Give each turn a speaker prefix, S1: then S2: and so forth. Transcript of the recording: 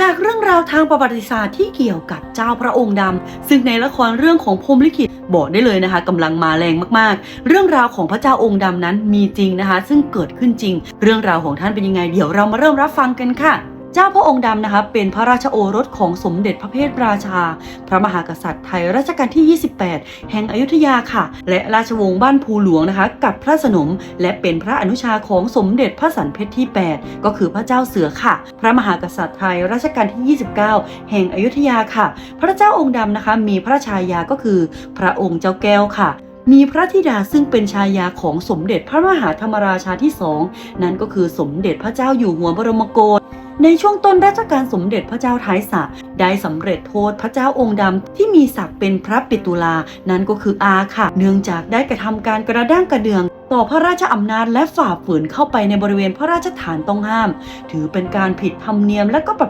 S1: จากเรื่องราวทางประวัติศาสตร์ที่เกี่ยวกับเจ้าพระองค์ดำ ซึ่งในละครเรื่องของพรมลิขิตบอกได้เลยนะคะกำลังมาแรงมากๆ เรื่องราวของพระเจ้าองค์ดำนั้นมีจริงนะคะ ซึ่งเกิดขึ้นจริง เรื่องราวของท่านเป็นยังไงเดี๋ยวเรามาเริ่มรับฟังกันค่ะ เจ้าพระองค์ดำนะคะเป็นพระราชโอรสของสมเด็จพระเพทราชา พระมหากษัตริย์ไทยรัชกาลที่ 28 แห่งอยุธยาค่ะ และราชวงศ์บ้านภูหลวงนะคะ กับพระสนม และเป็นพระอนุชาของสมเด็จพระสันเพชรที่ 8 ก็คือพระเจ้าเสือค่ะ พระมหากษัตริย์ไทยรัชกาลที่ 29 แห่งอยุธยาค่ะ พระเจ้าองค์ดำนะคะมีพระชายาก็คือ พระองค์เจ้าแก้วค่ะมีพระธิดาซึ่งเป็นชายาของสมเด็จพระมหาธรรมราชาที่สอง นั่นก็คือสมเด็จพระเจ้าอยู่หัวบรมโกศ ในช่วงต้นรัชกาลสมเด็จพระเจ้าท้ายสระได้สำเร็จโทษพระเจ้าองค์ดำที่มีศักดิ์เป็นพระปิตุลา นั่นก็คืออาค่ะ เนื่องจากได้กระทำการกระด้างกระเดือง ต่อพระราชอำนาจและฝ่าฝืนเข้าไปในบริเวณพระราชฐานต้องห้าม ถือเป็นการผิดธรรมเนียมและก็ประเพ